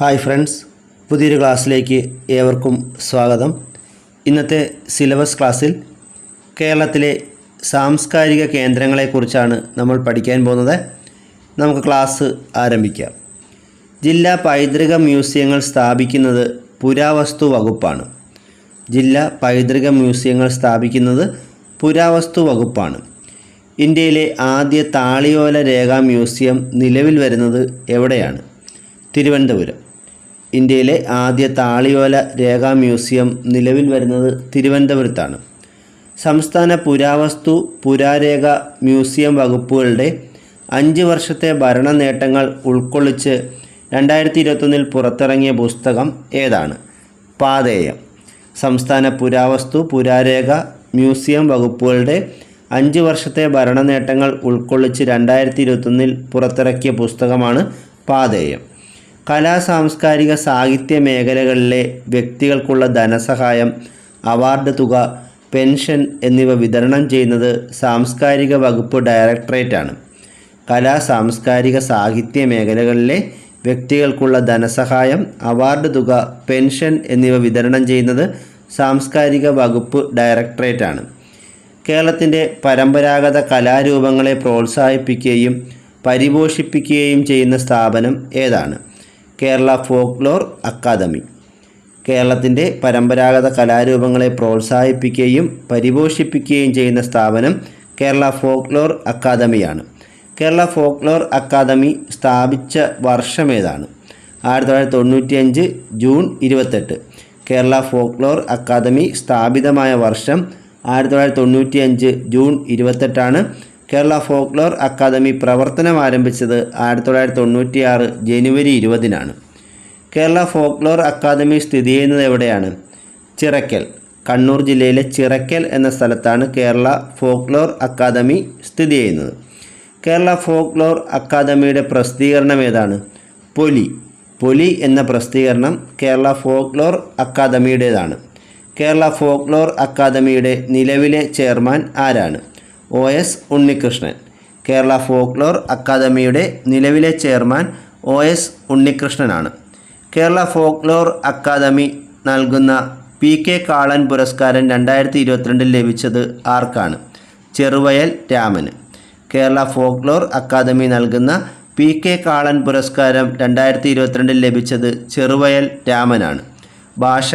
Hi friends പുതിയൊരു ക്ലാസ്സിലേക്ക് ഏവർക്കും സ്വാഗതം. ഇന്നത്തെ സിലബസ് ക്ലാസ്സിൽ കേരളത്തിലെ സാംസ്കാരിക കേന്ദ്രങ്ങളെക്കുറിച്ചാണ് നമ്മൾ പഠിക്കാൻ പോകുന്നത്. നമുക്ക് ക്ലാസ് ആരംഭിക്കാം. ജില്ലാ പൈതൃക മ്യൂസിയങ്ങൾ സ്ഥാപിക്കുന്നത് പുരാവസ്തു വകുപ്പാണ്. ജില്ലാ പൈതൃക മ്യൂസിയങ്ങൾ സ്ഥാപിക്കുന്നത് പുരാവസ്തു വകുപ്പാണ്. ഇന്ത്യയിലെ ആദ്യ താളിയോല രേഖാ മ്യൂസിയം നിലവിൽ വരുന്നത് എവിടെയാണ്? തിരുവനന്തപുരം. ഇന്ത്യയിലെ ആദ്യ താളിയോല രേഖാ മ്യൂസിയം നിലവിൽ വരുന്നത് തിരുവനന്തപുരത്താണ്. സംസ്ഥാന പുരാവസ്തു പുരാരേഖ മ്യൂസിയം വകുപ്പുകളുടെ അഞ്ച് വർഷത്തെ ഭരണ നേട്ടങ്ങൾ ഉൾക്കൊള്ളിച്ച് രണ്ടായിരത്തി ഇരുപത്തൊന്നിൽ പുറത്തിറങ്ങിയ പുസ്തകം ഏതാണ്? പാതേയം. സംസ്ഥാന പുരാവസ്തു പുരാരേഖ മ്യൂസിയം വകുപ്പുകളുടെ അഞ്ച് വർഷത്തെ ഭരണ നേട്ടങ്ങൾ ഉൾക്കൊള്ളിച്ച് രണ്ടായിരത്തി ഇരുപത്തൊന്നിൽ പുറത്തിറക്കിയ പുസ്തകമാണ് പാതേയം. കലാ സാംസ്കാരിക സാഹിത്യ മേഖലകളിലെ വ്യക്തികൾക്കുള്ള ധനസഹായം അവാർഡ് തുക പെൻഷൻ എന്നിവ വിതരണം ചെയ്യുന്നത് സാംസ്കാരിക വകുപ്പ് ഡയറക്ടറേറ്റാണ്. കലാ സാംസ്കാരിക സാഹിത്യ മേഖലകളിലെ വ്യക്തികൾക്കുള്ള ധനസഹായം അവാർഡ് തുക പെൻഷൻ എന്നിവ വിതരണം ചെയ്യുന്നത് സാംസ്കാരിക വകുപ്പ് ഡയറക്ടറേറ്റാണ്. കേരളത്തിന്റെ പരമ്പരാഗത കലാരൂപങ്ങളെ പ്രോത്സാഹിപ്പിക്കുകയും പരിപോഷിപ്പിക്കുകയും ചെയ്യുന്ന സ്ഥാപനം ഏതാണ്? Kerala folklore academy. കേരളത്തിന്റെ പരമ്പരാഗത കലാരൂപങ്ങളെ പ്രോത്സാഹിപ്പിക്കുകയും പരിപോഷിപ്പിക്കുകയും ചെയ്യുന്ന സ്ഥാപനം കേരള ഫോക്ലോർ അക്കാദമിയാണ്. കേരള ഫോക്ലോർ അക്കാദമി സ്ഥാപിച്ച വർഷം ഏതാണ്? ആയിരത്തി തൊള്ളായിരത്തി തൊണ്ണൂറ്റിയഞ്ച് ജൂൺ ഇരുപത്തെട്ട്. കേരള ഫോക്ലോർ അക്കാദമി സ്ഥാപിതമായ വർഷം ആയിരത്തി തൊള്ളായിരത്തി തൊണ്ണൂറ്റിയഞ്ച് ജൂൺ ഇരുപത്തെട്ടാണ്. കേരള ഫോക്ലോർ അക്കാദമി പ്രവർത്തനം ആരംഭിച്ചത് ആയിരത്തി തൊള്ളായിരത്തി തൊണ്ണൂറ്റിയാറ് ജനുവരി ഇരുപതിനാണ്. കേരള ഫോക്ലോർ അക്കാദമി സ്ഥിതി ചെയ്യുന്നത് എവിടെയാണ്? ചിറക്കൽ കണ്ണൂർ ജില്ലയിലെ ചിറക്കൽ എന്ന സ്ഥലത്താണ് കേരള ഫോക്ലോർ അക്കാദമി സ്ഥിതി ചെയ്യുന്നത്. കേരള ഫോക്ലോർ അക്കാദമിയുടെ പ്രസിദ്ധീകരണം ഏതാണ്? പൊലി. പൊലി എന്ന പ്രസിദ്ധീകരണം കേരള ഫോക്ലോർ അക്കാദമിയുടേതാണ്. കേരള ഫോക്ലോർ അക്കാദമിയുടെ നിലവിലെ ചെയർമാൻ ആരാണ്? O S Unnikrishnan. Kerala folklore അക്കാദമിയുടെ നിലവിലെ ചെയർമാൻ ഒ എസ് ഉണ്ണികൃഷ്ണനാണ്. കേരള ഫോക്ലോർ അക്കാദമി നൽകുന്ന പി കെ കാളൻ പുരസ്കാരം രണ്ടായിരത്തി ഇരുപത്തിരണ്ടിൽ ലഭിച്ചത് ആർക്കാണ്? ചെറുവയൽ രാമന്. കേരള ഫോക്ലോർ അക്കാദമി നൽകുന്ന പി കെ കാളൻ പുരസ്കാരം രണ്ടായിരത്തി ഇരുപത്തിരണ്ടിൽ ലഭിച്ചത് ചെറുവയൽ രാമനാണ്. ഭാഷ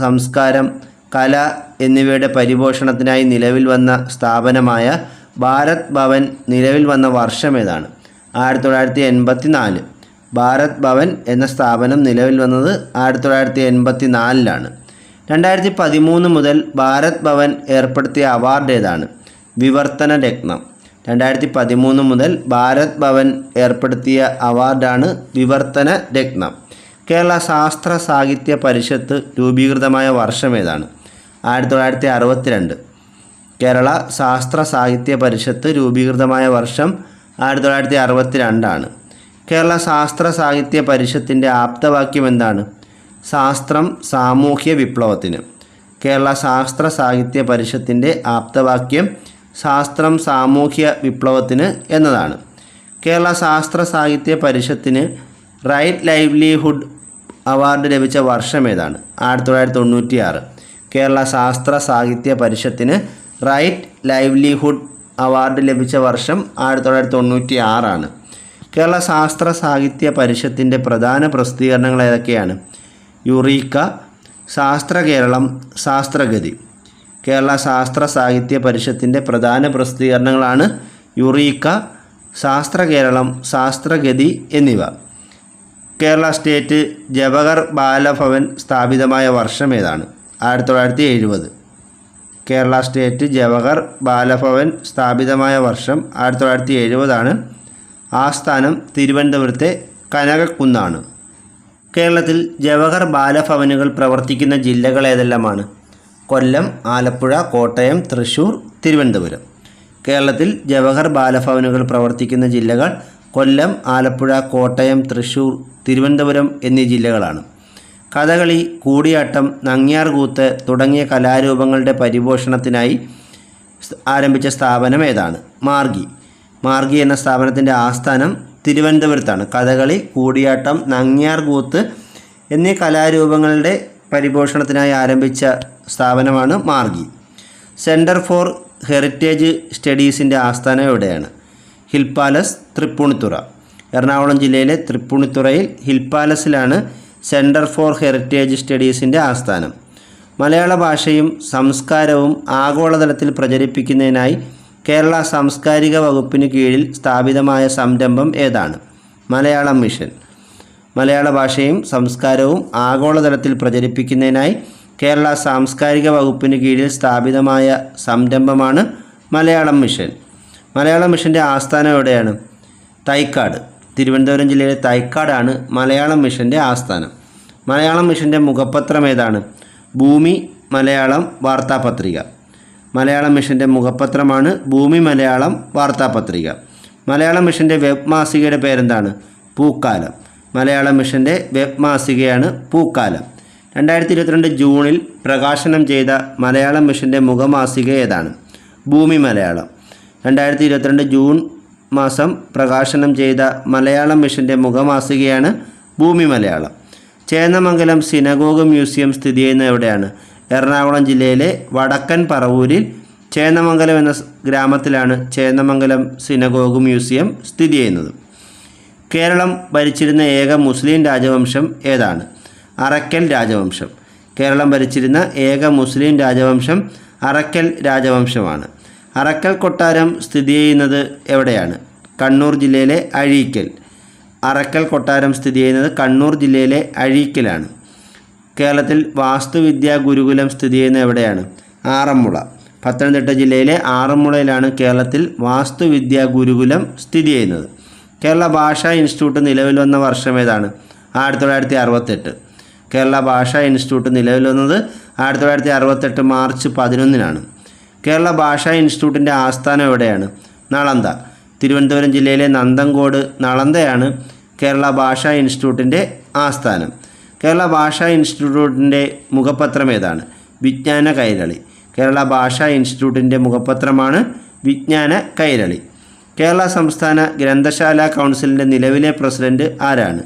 സംസ്കാരം കല എന്നിവയുടെ പരിപോഷണത്തിനായി നിലവിൽ വന്ന സ്ഥാപനമായ ഭാരത് ഭവൻ നിലവിൽ വന്ന വർഷം ഏതാണ്? ആയിരത്തി തൊള്ളായിരത്തി എൺപത്തി നാല് ഭാരത് ഭവൻ എന്ന സ്ഥാപനം നിലവിൽ വന്നത് ആയിരത്തി തൊള്ളായിരത്തി എൺപത്തി നാലിലാണ് രണ്ടായിരത്തി പതിമൂന്ന് മുതൽ ഭാരത് ഭവൻ ഏർപ്പെടുത്തിയ അവാർഡ് ഏതാണ്? വിവർത്തന രത്നം. രണ്ടായിരത്തി പതിമൂന്ന് മുതൽ ഭാരത് ഭവൻ ഏർപ്പെടുത്തിയ അവാർഡാണ് വിവർത്തന രത്നം. കേരള ശാസ്ത്ര സാഹിത്യ പരിഷത്ത് രൂപീകൃതമായ വർഷം ഏതാണ്? ആയിരത്തി തൊള്ളായിരത്തി അറുപത്തിരണ്ട് കേരള ശാസ്ത്ര സാഹിത്യ പരിഷത്ത് രൂപീകൃതമായ വർഷം ആയിരത്തി തൊള്ളായിരത്തി അറുപത്തി രണ്ടാണ് കേരള ശാസ്ത്ര സാഹിത്യ പരിഷത്തിന്റെ ആപ്തവാക്യം എന്താണ്? ശാസ്ത്രം സാമൂഹ്യ വിപ്ലവത്തിന്. കേരള ശാസ്ത്ര സാഹിത്യ പരിഷത്തിന്റെ ആപ്തവാക്യം ശാസ്ത്രം സാമൂഹ്യ വിപ്ലവത്തിന് എന്നതാണ്. കേരള ശാസ്ത്ര സാഹിത്യ പരിഷത്തിന് റൈറ്റ് ലൈവ്ലിഹുഡ് അവാർഡ് ലഭിച്ച വർഷം ഏതാണ്? ആയിരത്തി തൊള്ളായിരത്തി തൊണ്ണൂറ്റി ആറ് കേരള ശാസ്ത്ര സാഹിത്യ പരിഷത്തിന് റൈറ്റ് ലൈവ്ലിഹുഡ് അവാർഡ് ലഭിച്ച വർഷം ആയിരത്തി തൊള്ളായിരത്തി തൊണ്ണൂറ്റി ആറാണ്. കേരള ശാസ്ത്ര സാഹിത്യ പരിഷത്തിന്റെ പ്രധാന പ്രസിദ്ധീകരണങ്ങൾ ഏതൊക്കെയാണ്? യുറീക്ക ശാസ്ത്ര കേരളം ശാസ്ത്രഗതി. കേരള ശാസ്ത്ര സാഹിത്യ പരിഷത്തിന്റെ പ്രധാന പ്രസിദ്ധീകരണങ്ങളാണ് യുറീക്ക ശാസ്ത്ര കേരളം ശാസ്ത്രഗതി എന്നിവ. കേരള സ്റ്റേറ്റ് ജവഹർ ബാലഭവൻ സ്ഥാപിതമായ വർഷം ഏതാണ്? ആയിരത്തി തൊള്ളായിരത്തി എഴുപത് കേരള സ്റ്റേറ്റ് ജവഹർ ബാലഭവൻ സ്ഥാപിതമായ വർഷം ആയിരത്തി തൊള്ളായിരത്തി എഴുപതാണ് ആസ്ഥാനം തിരുവനന്തപുരത്തെ കനകക്കുന്നാണ്. കേരളത്തിൽ ജവഹർ ബാലഭവനുകൾ പ്രവർത്തിക്കുന്ന ജില്ലകൾ ഏതെല്ലാമാണ്? കൊല്ലം ആലപ്പുഴ കോട്ടയം തൃശ്ശൂർ തിരുവനന്തപുരം. കേരളത്തിൽ ജവഹർ ബാലഭവനുകൾ പ്രവർത്തിക്കുന്ന ജില്ലകൾ കൊല്ലം ആലപ്പുഴ കോട്ടയം തൃശ്ശൂർ തിരുവനന്തപുരം എന്നീ ജില്ലകളാണ്. കഥകളി കൂടിയാട്ടം നങ്ങിയാർകൂത്ത് തുടങ്ങിയ കലാരൂപങ്ങളുടെ പരിപോഷണത്തിനായി ആരംഭിച്ച സ്ഥാപനം ഏതാണ്? മാർഗി. മാർഗി എന്ന സ്ഥാപനത്തിന്റെ ആസ്ഥാനം തിരുവനന്തപുരത്താണ്. കഥകളി കൂടിയാട്ടം നങ്ങിയാർകൂത്ത് എന്നീ കലാരൂപങ്ങളുടെ പരിപോഷണത്തിനായി ആരംഭിച്ച സ്ഥാപനമാണ് മാർഗി. സെന്റർ ഫോർ ഹെറിറ്റേജ് സ്റ്റഡീസിന്റെ ആസ്ഥാനം എവിടെയാണ്? Hill palace Tripunithura. എറണാകുളം ജില്ലയിലെ തൃപ്പൂണിത്തുറയിൽ ഹിൽ പാലസിലാണ് സെന്റർ ഫോർ ഹെറിറ്റേജ് സ്റ്റഡീസിന്റെ ആസ്ഥാനം. മലയാള ഭാഷയും സംസ്കാരവും ആഗോളതലത്തിൽ പ്രചരിപ്പിക്കുന്നതിനായി കേരള സാംസ്കാരിക വകുപ്പിന് കീഴിൽ സ്ഥാപിതമായ സംരംഭം ഏതാണ്? മലയാളം മിഷൻ. മലയാള ഭാഷയും സംസ്കാരവും ആഗോളതലത്തിൽ പ്രചരിപ്പിക്കുന്നതിനായി കേരള സാംസ്കാരിക വകുപ്പിന് കീഴിൽ സ്ഥാപിതമായ സംരംഭമാണ് മലയാളം മിഷൻ. മലയാളം മിഷന്റെ ആസ്ഥാനം എവിടെയാണ്? തൈക്കാട്. തിരുവനന്തപുരം ജില്ലയിലെ തൈക്കാടാണ് മലയാളം മിഷന്റെ ആസ്ഥാനം. മലയാളം മിഷന്റെ മുഖപത്രം ഏതാണ്? ഭൂമി മലയാളം വാർത്താപത്രിക. മലയാളം മിഷന്റെ മുഖപത്രമാണ് ഭൂമി മലയാളം വാർത്താപത്രിക. മലയാളം മിഷന്റെ വെബ് മാസികയുടെ പേരെന്താണ്? പൂക്കാലം. മലയാളം മിഷന്റെ വെബ് മാസികയാണ് പൂക്കാലം. രണ്ടായിരത്തി ഇരുപത്തിരണ്ട് ജൂണിൽ പ്രകാശനം ചെയ്ത മലയാളം മിഷന്റെ മുഖമാസിക ഏതാണ്? ഭൂമി മലയാളം. രണ്ടായിരത്തി ഇരുപത്തിരണ്ട് ജൂൺ മാസം പ്രകാശനം ചെയ്ത മലയാളം മിഷന്റെ മുഖമാസികയാണ് ഭൂമി മലയാളം. ചേന്നമംഗലം സിനഗോഗ് മ്യൂസിയം സ്ഥിതി ചെയ്യുന്ന എവിടെയാണ്? എറണാകുളം ജില്ലയിലെ വടക്കൻ പറവൂരിൽ ചേന്നമംഗലം എന്ന ഗ്രാമത്തിലാണ് ചേന്നമംഗലം സിനഗോഗ് മ്യൂസിയം സ്ഥിതി ചെയ്യുന്നത്. കേരളം ഭരിച്ചിരുന്ന ഏക മുസ്ലിം രാജവംശം ഏതാണ്? അറക്കൽ രാജവംശം. കേരളം ഭരിച്ചിരുന്ന ഏക മുസ്ലിം രാജവംശം അറക്കൽ രാജവംശമാണ്. അറക്കൽ കൊട്ടാരം സ്ഥിതി ചെയ്യുന്നത് എവിടെയാണ്? കണ്ണൂർ ജില്ലയിലെ അഴീക്കൽ. അറക്കൽ കൊട്ടാരം സ്ഥിതി ചെയ്യുന്നത് കണ്ണൂർ ജില്ലയിലെ അഴീക്കലാണ്. കേരളത്തിൽ വാസ്തുവിദ്യാ ഗുരുകുലം സ്ഥിതി ചെയ്യുന്നത് എവിടെയാണ്? ആറന്മുള. പത്തനംതിട്ട ജില്ലയിലെ ആറന്മുളയിലാണ് കേരളത്തിൽ വാസ്തുവിദ്യാ ഗുരുകുലം സ്ഥിതി ചെയ്യുന്നത്. കേരള ഭാഷാ ഇൻസ്റ്റിറ്റ്യൂട്ട് നിലവിൽ വന്ന വർഷം ഏതാണ്? ആയിരത്തി തൊള്ളായിരത്തി അറുപത്തെട്ട് കേരള ഭാഷാ ഇൻസ്റ്റിറ്റ്യൂട്ട് നിലവിൽ വന്നത് ആയിരത്തി തൊള്ളായിരത്തി അറുപത്തെട്ട് മാർച്ച് പതിനൊന്നിനാണ്. കേരള ഭാഷാ ഇൻസ്റ്റിറ്റ്യൂട്ടിന്റെ ആസ്ഥാനം എവിടെയാണ്? നളന്ത. തിരുവനന്തപുരം ജില്ലയിലെ നന്തങ്കോട് നളന്തയാണ് കേരള ഭാഷാ ഇൻസ്റ്റിറ്റ്യൂട്ടിന്റെ ആസ്ഥാനം. കേരള ഭാഷാ ഇൻസ്റ്റിറ്റ്യൂട്ടിന്റെ മുഖപത്രം ഏതാണ്? വിജ്ഞാന കൈരളി. കേരള ഭാഷാ ഇൻസ്റ്റിറ്റ്യൂട്ടിന്റെ മുഖപത്രമാണ് വിജ്ഞാന കൈരളി. കേരള സംസ്ഥാന ഗ്രന്ഥശാല കൗൺസിലിന്റെ നിലവിലെ പ്രസിഡന്റ് ആരാണ്?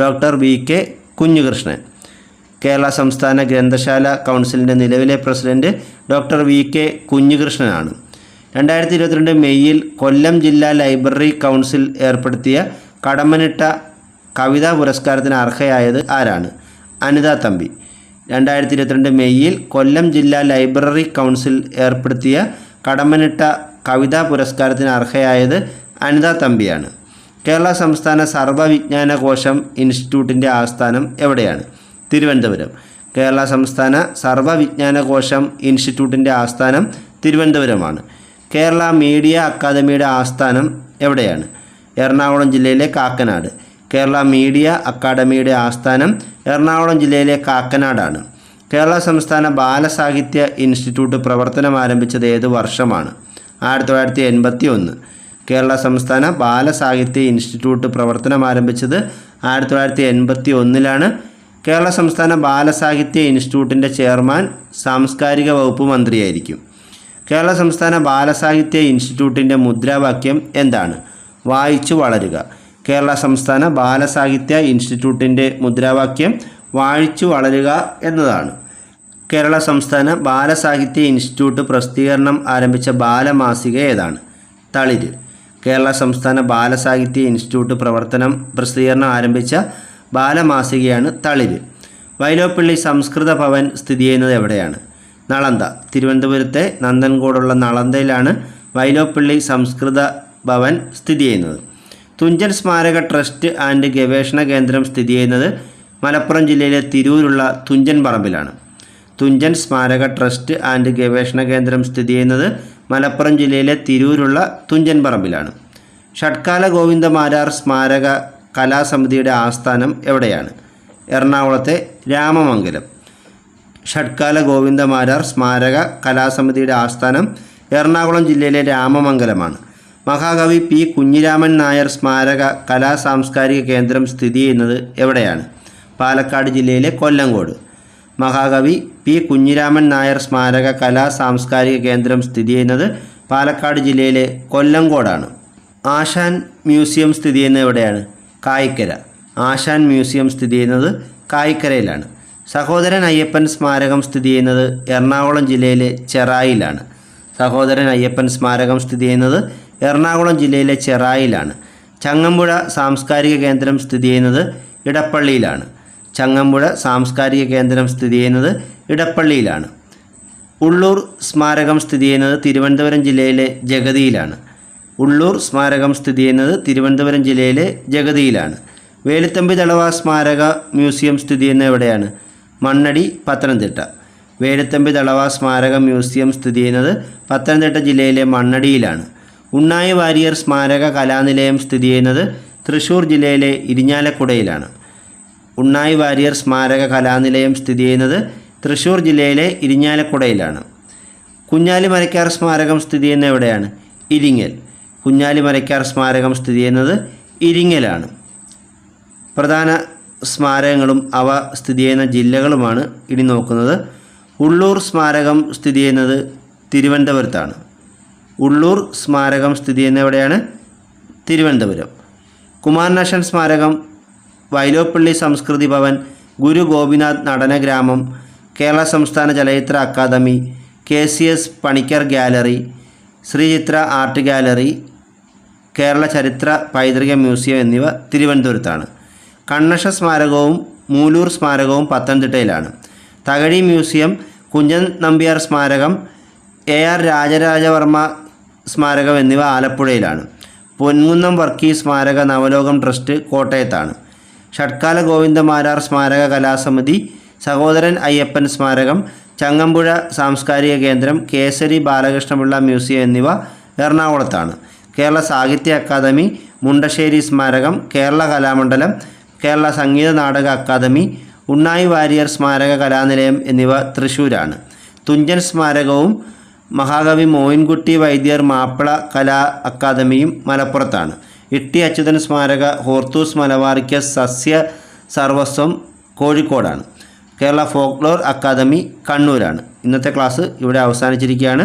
Doctor V K Kunhikrishnan. Kerala സംസ്ഥാന ഗ്രന്ഥശാല കൗൺസിലിന്റെ നിലവിലെ പ്രസിഡന്റ് ഡോക്ടർ വി കെ കുഞ്ഞുകൃഷ്ണനാണ്. രണ്ടായിരത്തി ഇരുപത്തിരണ്ട് മെയ്യിൽ കൊല്ലം ജില്ലാ ലൈബ്രറി കൗൺസിൽ ഏർപ്പെടുത്തിയ കടമ്മനിട്ട കവിതാ പുരസ്കാരത്തിന് അർഹയായത് ആരാണ്? അനിത തമ്പി. രണ്ടായിരത്തി ഇരുപത്തിരണ്ട് മെയ്യിൽ കൊല്ലം ജില്ലാ ലൈബ്രറി കൗൺസിൽ ഏർപ്പെടുത്തിയ കടമ്മനിട്ട കവിതാ പുരസ്കാരത്തിന് അർഹയായത് അനിത തമ്പിയാണ്. കേരള സംസ്ഥാന സർവവിജ്ഞാന കോശം ഇൻസ്റ്റിറ്റ്യൂട്ടിന്റെ ആസ്ഥാനം എവിടെയാണ്? തിരുവനന്തപുരം. കേരള സംസ്ഥാന സർവവിജ്ഞാനകോശം ഇൻസ്റ്റിറ്റ്യൂട്ടിന്റെ ആസ്ഥാനം തിരുവനന്തപുരമാണ്. കേരള മീഡിയ അക്കാദമിയുടെ ആസ്ഥാനം എവിടെയാണ്? എറണാകുളം ജില്ലയിലെ കാക്കനാട്. കേരള മീഡിയ അക്കാദമിയുടെ ആസ്ഥാനം എറണാകുളം ജില്ലയിലെ കാക്കനാടാണ്. കേരള സംസ്ഥാന ബാലസാഹിത്യ ഇൻസ്റ്റിറ്റ്യൂട്ട് പ്രവർത്തനം ആരംഭിച്ചത് ഏത് വർഷമാണ്? ആയിരത്തി തൊള്ളായിരത്തി എൺപത്തി ഒന്ന് കേരള സംസ്ഥാന ബാലസാഹിത്യ ഇൻസ്റ്റിറ്റ്യൂട്ട് പ്രവർത്തനം ആരംഭിച്ചത് ആയിരത്തി തൊള്ളായിരത്തി എൺപത്തി ഒന്നിലാണ് കേരള സംസ്ഥാന ബാലസാഹിത്യ ഇൻസ്റ്റിറ്റ്യൂട്ടിന്റെ ചെയർമാൻ സാംസ്കാരിക വകുപ്പ് മന്ത്രിയായിരിക്കും. കേരള സംസ്ഥാന ബാലസാഹിത്യ ഇൻസ്റ്റിറ്റ്യൂട്ടിന്റെ മുദ്രാവാക്യം എന്താണ്? വായിച്ചു വളരുക. കേരള സംസ്ഥാന ബാലസാഹിത്യ ഇൻസ്റ്റിറ്റ്യൂട്ടിന്റെ മുദ്രാവാക്യം വായിച്ചു വളരുക എന്നതാണ്. കേരള സംസ്ഥാന ബാലസാഹിത്യ ഇൻസ്റ്റിറ്റ്യൂട്ട് പ്രസിദ്ധീകരണം ആരംഭിച്ച ബാലമാസിക ഏതാണ്? തളിര്. കേരള സംസ്ഥാന ബാലസാഹിത്യ ഇൻസ്റ്റിറ്റ്യൂട്ട് പ്രവർത്തനം പ്രസിദ്ധീകരണം ആരംഭിച്ച ബാലമാസികയാണ് തളിര്. വൈലോപ്പള്ളി സംസ്കൃത ഭവൻ സ്ഥിതി ചെയ്യുന്നത് എവിടെയാണ്? നളന്ത തിരുവനന്തപുരത്തെ നന്ദൻകോടുള്ള നളന്തയിലാണ് വൈലോപ്പള്ളി സംസ്കൃത ഭവൻ സ്ഥിതി ചെയ്യുന്നത്. തുഞ്ചൻ സ്മാരക ട്രസ്റ്റ് ആൻഡ് ഗവേഷണ കേന്ദ്രം സ്ഥിതി ചെയ്യുന്നത് മലപ്പുറം ജില്ലയിലെ തിരൂരുള്ള തുഞ്ചൻ പറമ്പിലാണ്. തുഞ്ചൻ സ്മാരക ട്രസ്റ്റ് ആൻഡ് ഗവേഷണ കേന്ദ്രം സ്ഥിതി ചെയ്യുന്നത് മലപ്പുറം ജില്ലയിലെ തിരൂരുള്ള തുഞ്ചൻ പറമ്പിലാണ്. ഷഡ്കാല ഗോവിന്ദമാരാർ സ്മാരക കലാസമിതിയുടെ ആസ്ഥാനം എവിടെയാണ്? എറണാകുളത്തെ രാമമംഗലം. ഷഡ്കാല ഗോവിന്ദമാരാർ സ്മാരക കലാസമിതിയുടെ ആസ്ഥാനം എറണാകുളം ജില്ലയിലെ രാമമംഗലമാണ്. മഹാകവി പി കുഞ്ഞിരാമൻ നായർ സ്മാരക കലാ സാംസ്കാരിക കേന്ദ്രം സ്ഥിതി ചെയ്യുന്നത് എവിടെയാണ്? പാലക്കാട് ജില്ലയിലെ കൊല്ലങ്കോട്. മഹാകവി പി കുഞ്ഞിരാമൻ നായർ സ്മാരക കലാ സാംസ്കാരിക കേന്ദ്രം സ്ഥിതി ചെയ്യുന്നത് പാലക്കാട് ജില്ലയിലെ കൊല്ലങ്കോടാണ്. ആശാൻ മ്യൂസിയം സ്ഥിതി ചെയ്യുന്നത് എവിടെയാണ്? കായിക്കര. ആശാൻ മ്യൂസിയം സ്ഥിതി ചെയ്യുന്നത് കായിക്കരയിലാണ്. സഹോദരൻ അയ്യപ്പൻ സ്മാരകം സ്ഥിതി ചെയ്യുന്നത് എറണാകുളം ജില്ലയിലെ ചെറായിലാണ്. സഹോദരൻ അയ്യപ്പൻ സ്മാരകം സ്ഥിതി ചെയ്യുന്നത് എറണാകുളം ജില്ലയിലെ ചെറായിലാണ്. ചങ്ങമ്പുഴ സാംസ്കാരിക കേന്ദ്രം സ്ഥിതി ചെയ്യുന്നത് ഇടപ്പള്ളിയിലാണ്. ചങ്ങമ്പുഴ സാംസ്കാരിക കേന്ദ്രം സ്ഥിതി ചെയ്യുന്നത് ഇടപ്പള്ളിയിലാണ്. ഉള്ളൂർ സ്മാരകം സ്ഥിതി ചെയ്യുന്നത് തിരുവനന്തപുരം ജില്ലയിലെ ജഗതിയിലാണ്. ഉള്ളൂർ സ്മാരകം സ്ഥിതി ചെയ്യുന്നത് തിരുവനന്തപുരം ജില്ലയിലെ ജഗതിയിലാണ്. വേലുത്തമ്പി ദളവ സ്മാരക മ്യൂസിയം സ്ഥിതി ചെയ്യുന്നത് എവിടെയാണ്? മണ്ണടി പത്തനംതിട്ട. വേലുത്തമ്പി ദളവ സ്മാരക മ്യൂസിയം സ്ഥിതി ചെയ്യുന്നത് പത്തനംതിട്ട ജില്ലയിലെ മണ്ണടിയിലാണ്. ഉണ്ണായി വാരിയർ സ്മാരക കലാനിലയം സ്ഥിതി ചെയ്യുന്നത് തൃശ്ശൂർ ജില്ലയിലെ ഇരിഞ്ഞാലക്കുടയിലാണ്. ഉണ്ണായി വാരിയർ സ്മാരക കലാനിലയം സ്ഥിതി ചെയ്യുന്നത് തൃശ്ശൂർ ജില്ലയിലെ ഇരിഞ്ഞാലക്കുടയിലാണ്. കുഞ്ഞാലി മരക്കാർ സ്മാരകം സ്ഥിതി ചെയ്യുന്നത് എവിടെയാണ്? ഇരിങ്ങൽ. കുഞ്ഞാലി മരക്കാർ സ്മാരകം സ്ഥിതി ചെയ്യുന്നത് ഇരിങ്ങലാണ്. പ്രധാന സ്മാരകങ്ങളും അവ സ്ഥിതി ചെയ്യുന്ന ജില്ലകളുമാണ് ഇനി നോക്കുന്നത്. ഉള്ളൂർ സ്മാരകം സ്ഥിതി ചെയ്യുന്നത് തിരുവനന്തപുരത്താണ്. ഉള്ളൂർ സ്മാരകം സ്ഥിതി ചെയ്യുന്ന എവിടെയാണ്? തിരുവനന്തപുരം. കുമാരനാശൻ സ്മാരകം വൈലോപ്പള്ളി സംസ്കൃതി ഭവൻ ഗുരു ഗോപിനാഥ് നടനഗ്രാമം കേരള സംസ്ഥാന ചലച്ചിത്ര academy K C S Panicker gallery Sreechitra art gallery Kerala ചരിത്ര പൈതൃക മ്യൂസിയം എന്നിവ തിരുവനന്തപുരത്താണ്. കണ്ണഷ സ്മാരകവും മൂലൂർ സ്മാരകവും പത്തനംതിട്ടയിലാണ്. തകഴി മ്യൂസിയം കുഞ്ഞൻ നമ്പ്യാർ സ്മാരകം എ ആർ രാജരാജവർമ്മ സ്മാരകം എന്നിവ ആലപ്പുഴയിലാണ്. പൊൻകുന്നം വർക്കി സ്മാരക നവലോകം ട്രസ്റ്റ് കോട്ടയത്താണ്. ഷഡ്കാല ഗോവിന്ദമാരാർ സ്മാരക കലാസമിതി സഹോദരൻ അയ്യപ്പൻ സ്മാരകം ചങ്ങമ്പുഴ സാംസ്കാരിക കേന്ദ്രം കേസരി ബാലകൃഷ്ണപിള്ള മ്യൂസിയം എന്നിവ എറണാകുളത്താണ്. കേരള സാഹിത്യ അക്കാദമി മുണ്ടശ്ശേരി സ്മാരകം കേരള കലാമണ്ഡലം കേരള സംഗീത നാടക അക്കാദമി ഉണ്ണായി വാരിയർ സ്മാരക കലാനിലയം എന്നിവ തൃശ്ശൂരാണ് തുഞ്ചൻ സ്മാരകവും മഹാകവി മോയിൻകുട്ടി വൈദ്യർ മാപ്പിള കലാ അക്കാദമിയും മലപ്പുറത്താണ്. ഇട്ടി അച്യുതൻ സ്മാരക ഹോർത്തൂസ് മലബാറിക്ക സസ്യ സർവസ്വം കോഴിക്കോടാണ്. കേരള ഫോക്ലോർ അക്കാദമി കണ്ണൂരാണ്. ഇന്നത്തെ ക്ലാസ് ഇവിടെ അവസാനിച്ചിരിക്കുകയാണ്.